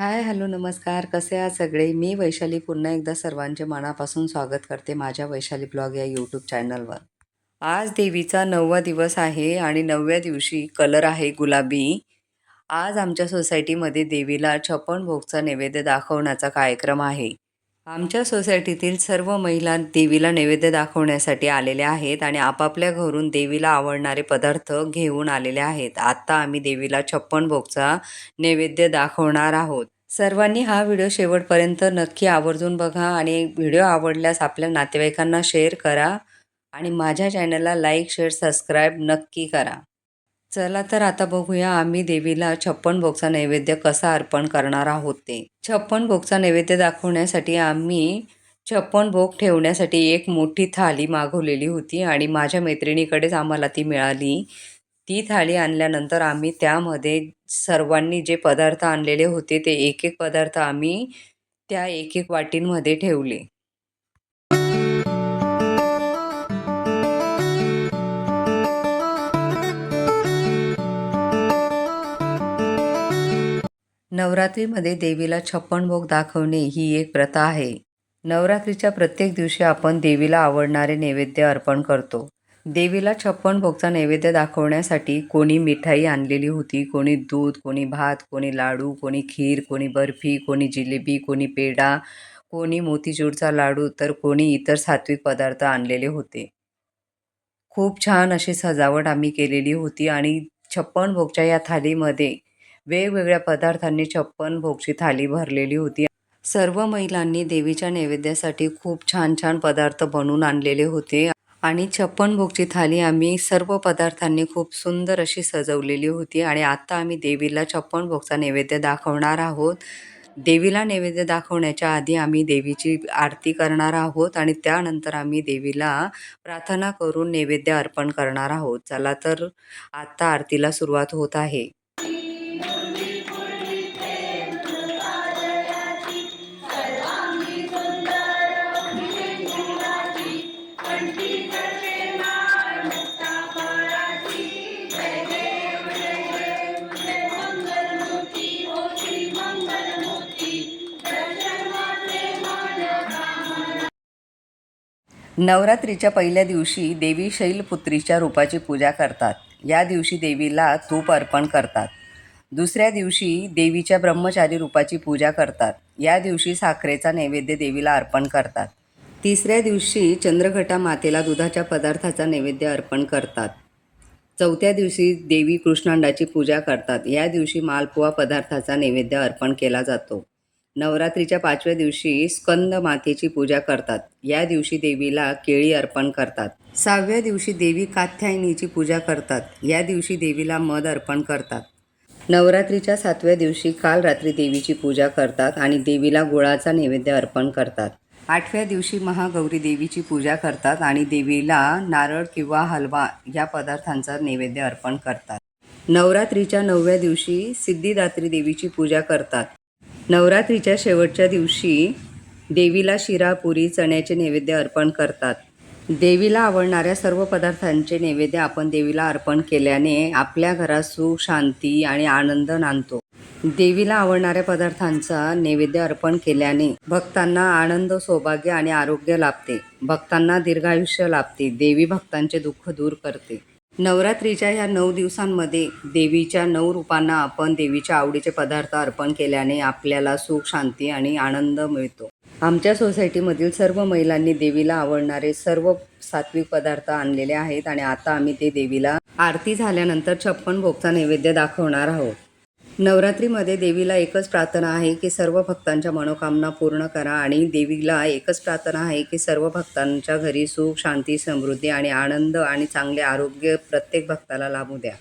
हाय, hello, नमस्कार. कसे आहात सगळे? मी वैशाली पुन्हा एकदा सर्वांचे मनापासून स्वागत करते माझ्या वैशाली ब्लॉग या यूट्यूब चॅनलवर. आज देवीचा नववा दिवस आहे आणि नवव्या दिवशी कलर आहे गुलाबी. आज आमच्या सोसायटीमध्ये देवीला छप्पन भोगचा नैवेद्य दाखवण्याचा कार्यक्रम आहे. आमच्या सोसायटीतील सर्व महिला देवीला नैवेद्य दाखवण्यासाठी आलेल्या आहेत आणि आपापल्या घरून देवीला आवडणारे पदार्थ घेऊन आलेले आहेत. आत्ता आम्ही देवीला छप्पन भोगचा नैवेद्य दाखवणार आहोत. सर्वांनी हा व्हिडिओ शेवटपर्यंत नक्की आवर्जून बघा आणि व्हिडिओ आवडल्यास आपल्या नातेवाईकांना शेअर करा आणि माझ्या चॅनलला लाईक, शेअर, सबस्क्राईब नक्की करा. चला तर आता बघूया आम्ही देवीला छप्पन भोगचा नैवेद्य कसा अर्पण करणार आहोत ते. छप्पन भोगचा नैवेद्य दाखवण्यासाठी आम्ही छप्पन भोग ठेवण्यासाठी एक मोठी थाली मागवलेली होती आणि माझ्या मैत्रिणीकडेच आम्हाला ती मिळाली. ती थाळी आणल्यानंतर आम्ही त्यामध्ये सर्वांनी जे पदार्थ आणलेले होते ते एक एक पदार्थ आम्ही त्या एक एक वाटींमध्ये ठेवले. नवरात्रीमध्ये देवीला छप्पन भोग दाखवणे ही एक प्रथा आहे. नवरात्रीच्या प्रत्येक दिवशी आपण देवीला आवडणारे नैवेद्य अर्पण करतो. देवीला छप्पन भोगचा नैवेद्य दाखवण्यासाठी कोणी मिठाई आणलेली होती, कोणी दूध, कोणी भात, कोणी लाडू, कोणी खीर, कोणी बर्फी, कोणी जिलेबी, कोणी पेढा, कोणी मोतीचूरचा लाडू तर कोणी इतर सात्विक पदार्थ आणलेले होते. खूप छान अशी सजावट आम्ही केलेली होती आणि छप्पन भोगच्या या थालीमध्ये वेगवेगळ्या पदार्थांनी छप्पन भोगची थाली भरलेली होती. सर्व महिलांनी देवीच्या नैवेद्यासाठी खूप छान छान पदार्थ बनवून आणलेले होते आणि छप्पन भोगची थाली आम्ही सर्व पदार्थांनी खूप सुंदर अशी सजवलेली होती आणि आता आम्ही देवीला छप्पन भोगचा नैवेद्य दाखवणार आहोत. देवीला नैवेद्य दाखवण्याच्या आधी आम्ही देवीची आरती करणार आहोत आणि त्यानंतर आम्ही देवीला प्रार्थना करून नैवेद्य अर्पण करणार आहोत. चला तर आत्ता आरतीला सुरुवात होत आहे. नवरात्रीच्या पहिल्या दिवशी देवी शैलपुत्रीच्या रूपाची पूजा करतात. या दिवशी देवीला तूप अर्पण करतात. दुसऱ्या दिवशी देवीच्या ब्रह्मचारी रूपाची पूजा करतात. या दिवशी साखरेचा नैवेद्य देवीला अर्पण करतात. तिसऱ्या दिवशी चंद्रघटा मातेला दुधाच्या पदार्थाचा नैवेद्य अर्पण करतात. चौथ्या दिवशी देवी कृष्णांडाची पूजा करतात. या दिवशी मालपुवा पदार्थाचा नैवेद्य अर्पण केला जातो. नवरात्रीच्या पाचव्या दिवशी स्कंद मातेची पूजा करतात. या दिवशी देवीला केळी अर्पण करतात. सहाव्या दिवशी देवी कात्यायनीची पूजा करतात. या दिवशी देवीला मध अर्पण करतात. नवरात्रीच्या सातव्या दिवशी काल रात्री देवीची पूजा करतात आणि देवीला गुळाचा नैवेद्य अर्पण करतात. आठव्या दिवशी महागौरी देवीची पूजा करतात आणि देवीला नारळ किंवा हलवा या पदार्थांचा नैवेद्य अर्पण करतात. नवरात्रीच्या नवव्या दिवशी सिद्धिदात्री देवीची पूजा करतात. नवरात्रीच्या शेवटच्या दिवशी देवीला शिरा, पुरी, चण्याचे नैवेद्य अर्पण करतात. देवीला आवडणाऱ्या सर्व पदार्थांचे नैवेद्य आपण देवीला अर्पण केल्याने आपल्या घरात सुख, शांती आणि आनंद नांदतो. देवीला आवडणाऱ्या पदार्थांचा नैवेद्य अर्पण केल्याने भक्तांना आनंद, सौभाग्य आणि आरोग्य लाभते. भक्तांना दीर्घायुष्य लाभते. देवी भक्तांचे दुःख दूर करते. नवरात्रीच्या ह्या नऊ दिवसांमध्ये देवीच्या नऊ रूपांना आपण देवीच्या आवडीचे पदार्थ अर्पण केल्याने आपल्याला सुख, शांती आणि आनंद मिळतो. आमच्या सोसायटीमधील सर्व महिलांनी देवीला आवडणारे सर्व सात्विक पदार्थ आणलेले आहेत आणि आता आम्ही ते देवीला आरती झाल्यानंतर छप्पन भोगचा नैवेद्य दाखवणार आहोत. नवरात्रीमध्ये देवीला एकच प्रार्थना आहे की सर्व भक्तांच्या मनोकामना पूर्ण करा आणि देवीला एकच प्रार्थना आहे की सर्व भक्तांच्या घरी सुख, शांती, समृद्धी आणि आनंद आणि चांगले आरोग्य प्रत्येक भक्ताला लाभू द्या.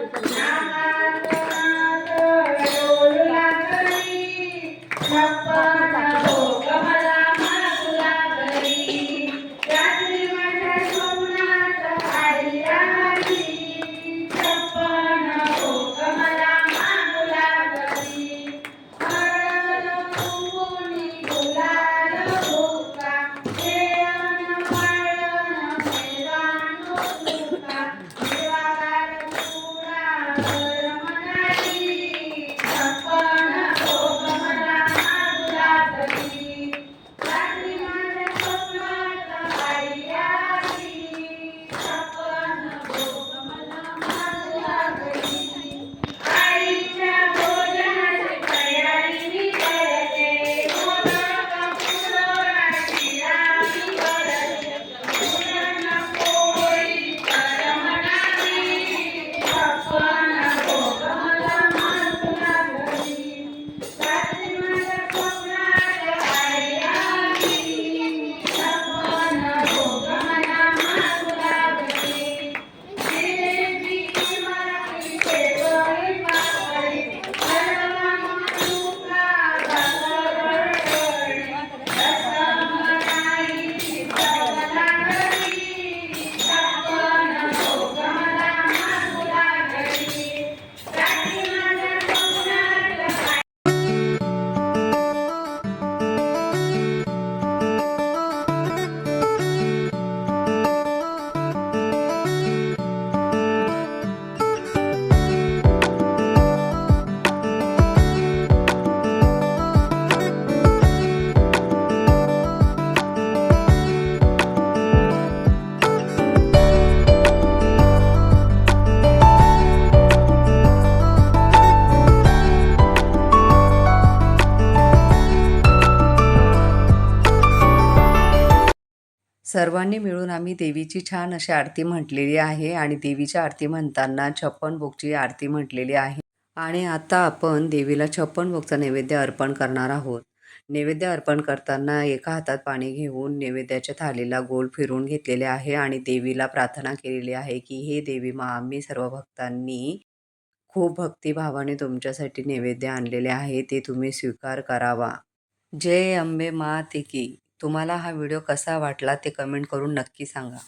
Thank you. सर्वांनी मिळून आम्ही देवीची छान अशी आरती म्हटलेली आहे आणि देवीच्या आरती म्हणताना छप्पन भोगची आरती म्हटलेली आहे. आणि आता आपण देवीला छप्पन भोगचा नैवेद्य अर्पण करणार आहोत. नैवेद्य अर्पण करताना एका हातात पाणी घेऊन नैवेद्याच्या थालीला गोल फिरून घेतलेले आहे आणि देवीला प्रार्थना केलेली आहे की हे देवी मा आम्ही सर्व भक्तांनी खूप भक्तिभावाने तुमच्यासाठी नैवेद्य आणलेले आहे. ते तुम्ही स्वीकार करावा. जय अंबे मा की. तुम्हाला हा व्हिडिओ कसा वाटला ते कमेंट करून नक्की सांगा.